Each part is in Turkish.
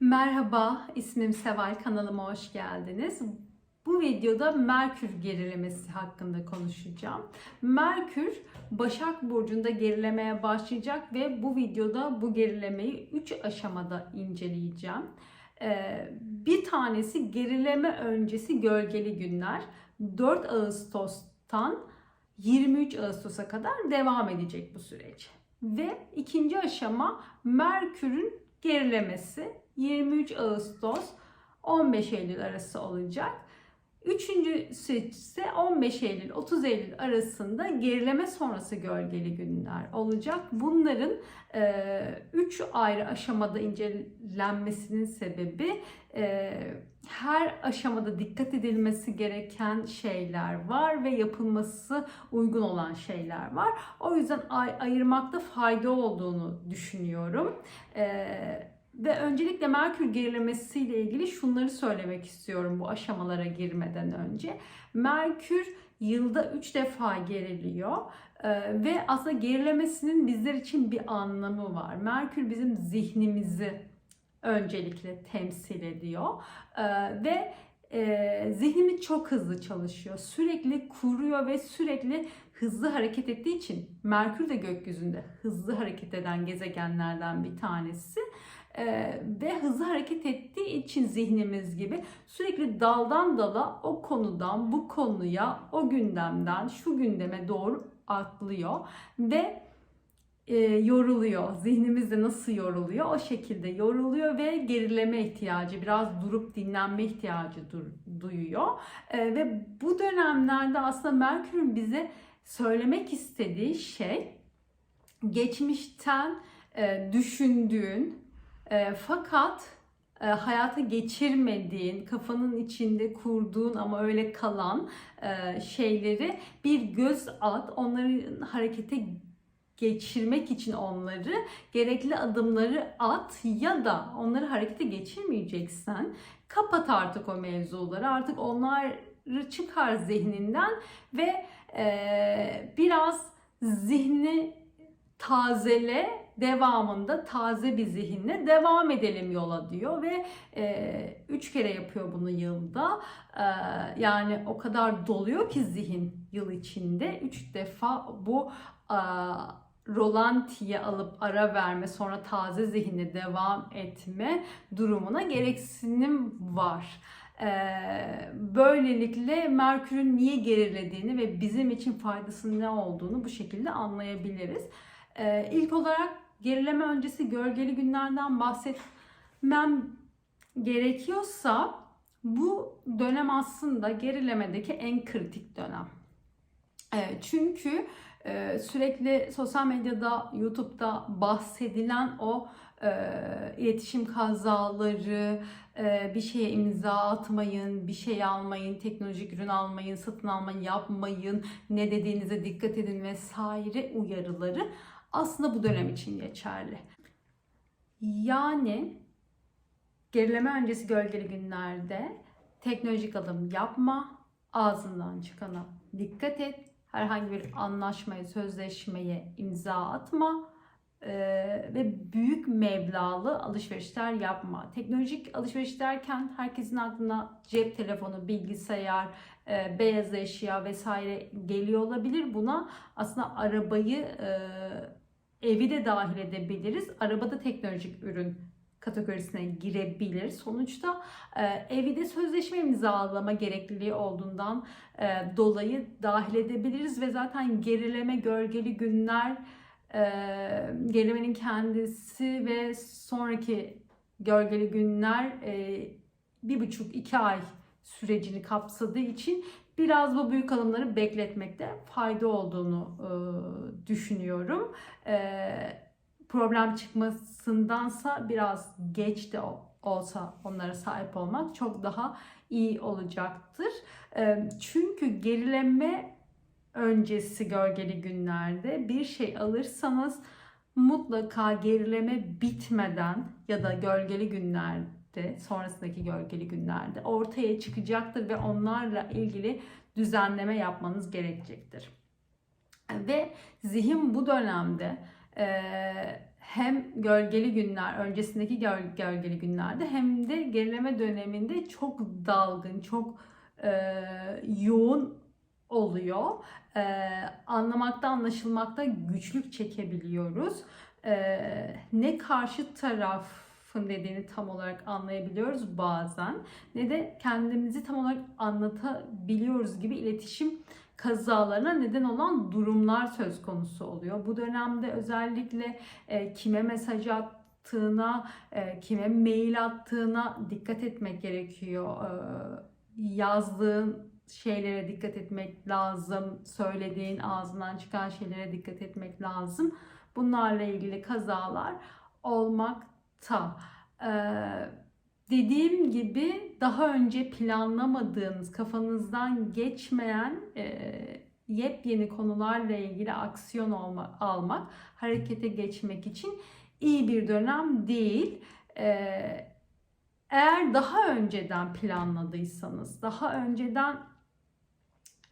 Merhaba, ismim Seval. Kanalıma hoş geldiniz. Bu videoda Merkür gerilemesi hakkında konuşacağım. Merkür Başak Burcu'nda gerilemeye başlayacak ve bu videoda bu gerilemeyi 3 aşamada inceleyeceğim. Ee, Bir tanesi gerileme öncesi gölgeli günler. 4 Ağustos'tan 23 Ağustos'a kadar devam edecek bu süreç. Ve ikinci aşama Merkür'ün gerilemesi 23 Ağustos 15 Eylül arası olacak. Üçüncüsü ise 15 Eylül 30 Eylül arasında gerileme sonrası gölgeli günler olacak. Bunların 3 ayrı aşamada incelenmesinin sebebi e, her aşamada dikkat edilmesi gereken şeyler var ve yapılması uygun olan şeyler var. O yüzden ay- ayırmakta fayda olduğunu düşünüyorum. Ee, ve öncelikle Merkür gerilemesiyle ilgili şunları söylemek istiyorum bu aşamalara girmeden önce. Merkür yılda 3 defa geriliyor Ee, ve aslında gerilemesinin bizler için bir anlamı var. Merkür bizim zihnimizi öncelikle temsil ediyor Ee, ve e, zihnimiz çok hızlı çalışıyor. Sürekli kuruyor ve sürekli hızlı hareket ettiği için Merkür de gökyüzünde hızlı hareket eden gezegenlerden bir tanesi. Ee, ve hızlı hareket ettiği için zihnimiz gibi sürekli daldan dala o konudan bu konuya, o gündemden şu gündeme doğru atlıyor ve e, yoruluyor. Zihnimiz de nasıl yoruluyor? O şekilde yoruluyor ve gerileme ihtiyacı, biraz durup dinlenme ihtiyacı dur- duyuyor. E, ve bu dönemlerde aslında Merkür'ün bize söylemek istediği şey geçmişten e, düşündüğün e, fakat e, hayata geçirmediğin, kafanın içinde kurduğun ama öyle kalan e, şeyleri bir göz at, onları harekete geçirmek için onları gerekli adımları at ya da onları harekete geçirmeyeceksen kapat artık o mevzuları. Artık onları çıkar zihninden ve e, biraz zihni tazele devamında taze bir zihinle devam edelim yola diyor ve e, üç kere yapıyor bunu yılda. E, yani o kadar doluyor ki zihin yıl içinde. Üç defa bu e, rolantiye alıp ara verme sonra taze zihinle devam etme durumuna gereksinim var. Ee, böylelikle Merkür'ün niye gerilediğini ve bizim için faydasının ne olduğunu bu şekilde anlayabiliriz. Ee, ilk olarak gerileme öncesi gölgeli günlerden bahsetmem gerekiyorsa bu dönem aslında gerilemedeki en kritik dönem. Ee, çünkü e, sürekli sosyal medyada, YouTube'da bahsedilen o e, iletişim kazaları, e, bir şeye imza atmayın, bir şey almayın, teknolojik ürün almayın, satın almayın, yapmayın, ne dediğinize dikkat edin vesaire uyarıları aslında bu dönem için geçerli. Yani gerileme öncesi gölgeli günlerde teknolojik adım yapma, ağzından çıkana dikkat et, herhangi bir anlaşmaya, sözleşmeye imza atma e, ve büyük meblağlı alışverişler yapma. Teknolojik alışveriş derken herkesin aklına cep telefonu, bilgisayar, e, beyaz eşya vesaire geliyor olabilir. Buna aslında arabayı, e, evi de dahil edebiliriz. Arabada teknolojik ürün kategorisine girebilir. Sonuçta e, evi de sözleşme imzalama gerekliliği olduğundan e, dolayı dahil edebiliriz ve zaten gerileme, gölgeli günler, e, gerilemenin kendisi ve sonraki gölgeli günler e, bir buçuk iki ay sürecini kapsadığı için biraz bu büyük alımları bekletmekte fayda olduğunu e, düşünüyorum. E, problem çıkmasındansa biraz geç de olsa onlara sahip olmak çok daha iyi olacaktır. E, çünkü gerileme öncesi gölgeli günlerde bir şey alırsanız mutlaka gerileme bitmeden ya da gölgeli günlerde sonrasındaki gölgeli günlerde ortaya çıkacaktır ve onlarla ilgili düzenleme yapmanız gerekecektir. Ve zihin bu dönemde e, hem gölgeli günler, öncesindeki göl- gölgeli günlerde hem de gerileme döneminde çok dalgın, çok e, yoğun oluyor. E, anlamakta, anlaşılmakta güçlük çekebiliyoruz. E, ne karşı tarafın dediğini tam olarak anlayabiliyoruz bazen ne de kendimizi tam olarak anlatabiliyoruz gibi iletişim kazalarına neden olan durumlar söz konusu oluyor. Bu dönemde özellikle e, kime mesaj attığına, e, kime mail attığına dikkat etmek gerekiyor. E, yazdığın şeylere dikkat etmek lazım. Söylediğin ağzından çıkan şeylere dikkat etmek lazım. Bunlarla ilgili kazalar olmakta. Ee, dediğim gibi daha önce planlamadığınız, kafanızdan geçmeyen e, yepyeni konularla ilgili aksiyon olma, almak, harekete geçmek için iyi bir dönem değil. Ee, eğer daha önceden planladıysanız, daha önceden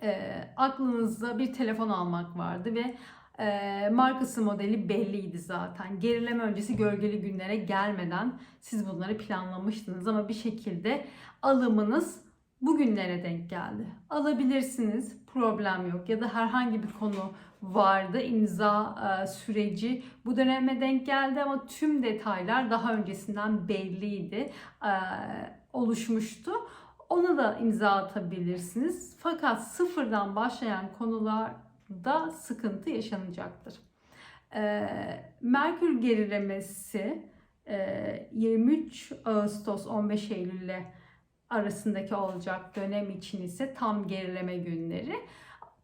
e, aklınızda bir telefon almak vardı ve e, markası modeli belliydi zaten. Gerileme öncesi gölgeli günlere gelmeden siz bunları planlamıştınız ama bir şekilde alımınız bugünlere denk geldi. Alabilirsiniz, problem yok ya da herhangi bir konu vardı imza e, süreci bu döneme denk geldi ama tüm detaylar daha öncesinden belliydi, e, oluşmuştu. Ona da imza atabilirsiniz. Fakat sıfırdan başlayan konularda sıkıntı yaşanacaktır. E, Merkür gerilemesi e, 23 Ağustos 15 Eylül ile arasındaki olacak dönem için ise tam gerileme günleri.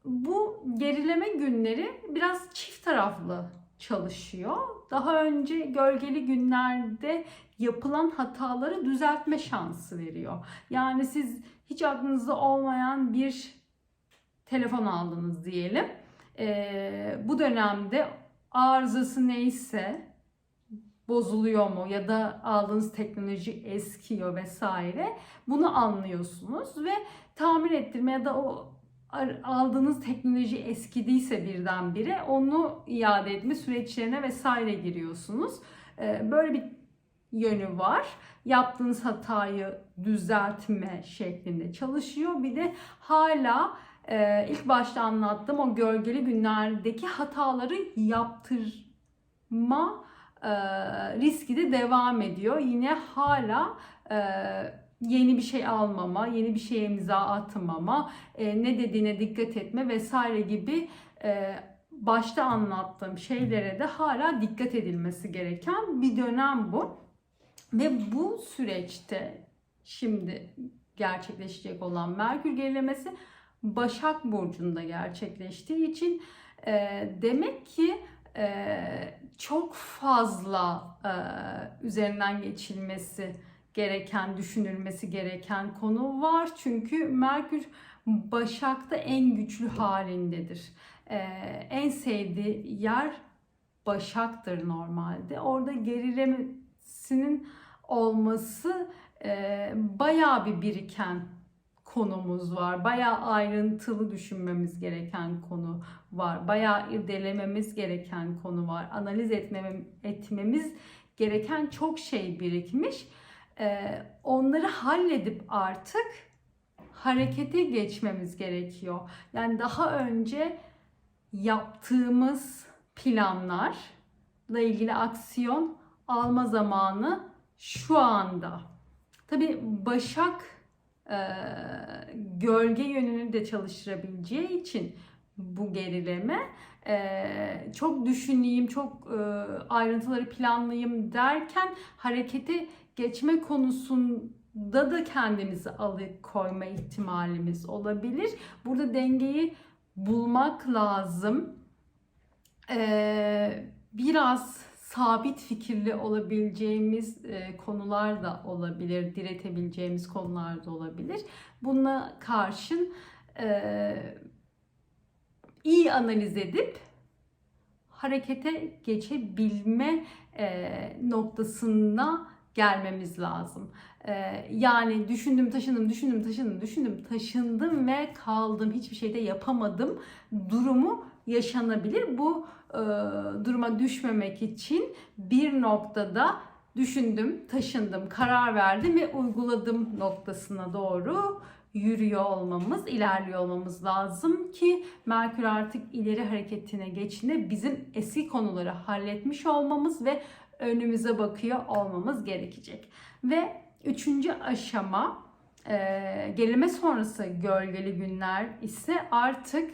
Bu gerileme günleri biraz çift taraflı çalışıyor. Daha önce gölgeli günlerde yapılan hataları düzeltme şansı veriyor. Yani siz hiç aklınızda olmayan bir telefon aldınız diyelim. Ee, bu dönemde arızası neyse bozuluyor mu ya da aldığınız teknoloji eskiyor vesaire bunu anlıyorsunuz ve tamir ettirme ya da o aldığınız teknoloji eskidiyse birdenbire onu iade etme süreçlerine vesaire giriyorsunuz. Böyle bir yönü var. Yaptığınız hatayı düzeltme şeklinde çalışıyor. Bir de hala ilk başta anlattığım o gölgeli günlerdeki hataları yaptırma riski de devam ediyor. Yine hala yeni bir şey almama, yeni bir şeye imza atmama, e, ne dediğine dikkat etme vesaire gibi e, başta anlattığım şeylere de hala dikkat edilmesi gereken bir dönem bu. Ve bu süreçte şimdi gerçekleşecek olan Merkür gerilemesi Başak Burcu'nda gerçekleştiği için e, demek ki e, çok fazla e, üzerinden geçilmesi gereken, düşünülmesi gereken konu var. Çünkü Merkür Başak'ta en güçlü halindedir. Ee, en sevdiği yer Başak'tır normalde. Orada gerilemesinin olması e, bayağı bir biriken konumuz var. Bayağı ayrıntılı düşünmemiz gereken konu var. Bayağı irdelememiz gereken konu var. Analiz etmem, etmemiz gereken çok şey birikmiş e, onları halledip artık harekete geçmemiz gerekiyor. Yani daha önce yaptığımız planlarla ilgili aksiyon alma zamanı şu anda. Tabi Başak gölge yönünü de çalıştırabileceği için bu gerileme çok düşüneyim, çok ayrıntıları planlayayım derken harekete geçme konusunda da kendimizi alıkoyma ihtimalimiz olabilir. Burada dengeyi bulmak lazım. Biraz sabit fikirli olabileceğimiz e, konular da olabilir, diretebileceğimiz konular da olabilir. Buna karşın e, iyi analiz edip harekete geçebilme e, noktasına gelmemiz lazım. Yani düşündüm taşındım, düşündüm taşındım, düşündüm taşındım ve kaldım. Hiçbir şey de yapamadım. Durumu yaşanabilir. Bu e, duruma düşmemek için bir noktada düşündüm, taşındım, karar verdim ve uyguladım noktasına doğru yürüyor olmamız, ilerliyor olmamız lazım ki Merkür artık ileri hareketine geçtiğinde bizim eski konuları halletmiş olmamız ve önümüze bakıyor olmamız gerekecek. Ve üçüncü aşama e, gerileme sonrası gölgeli günler ise artık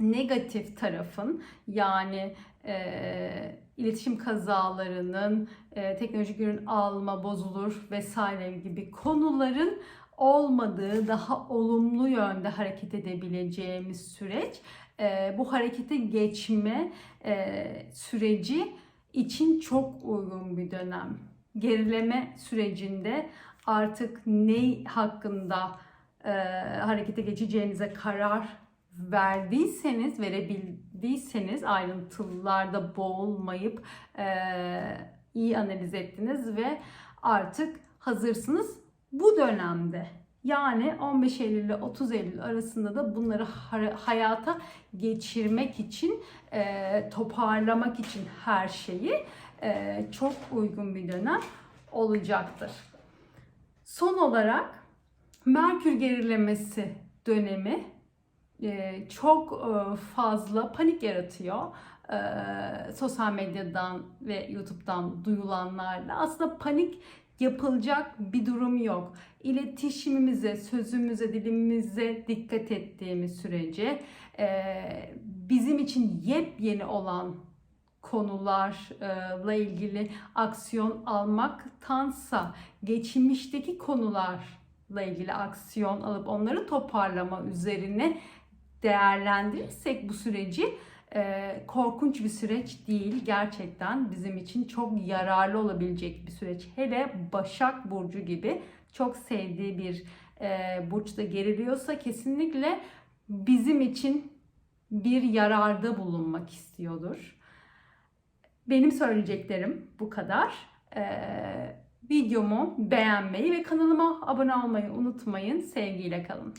negatif tarafın yani e, iletişim kazalarının, e, teknolojik ürün alma bozulur vesaire gibi konuların olmadığı daha olumlu yönde hareket edebileceğimiz süreç. E, bu harekete geçme e, süreci için çok uygun bir dönem. Gerileme sürecinde artık ne hakkında e, harekete geçeceğinize karar verdiyseniz, verebildiyseniz ayrıntılarda boğulmayıp e, iyi analiz ettiniz ve artık hazırsınız bu dönemde. Yani 15 Eylül ile 30 Eylül arasında da bunları hayata geçirmek için, e, toparlamak için her şeyi e, çok uygun bir dönem olacaktır. Son olarak Merkür gerilemesi dönemi çok e, fazla panik yaratıyor. E, sosyal medyadan ve YouTube'dan duyulanlarla. Aslında panik yapılacak bir durum yok. İletişimimize, sözümüze, dilimize dikkat ettiğimiz sürece e, bizim için yepyeni olan konularla ilgili aksiyon almaktansa geçmişteki konularla ilgili aksiyon alıp onları toparlama üzerine değerlendirirsek bu süreci e, korkunç bir süreç değil. Gerçekten bizim için çok yararlı olabilecek bir süreç. Hele Başak Burcu gibi çok sevdiği bir e, burçta geriliyorsa kesinlikle bizim için bir yararda bulunmak istiyordur. Benim söyleyeceklerim bu kadar. Ee, videomu beğenmeyi ve kanalıma abone olmayı unutmayın. Sevgiyle kalın.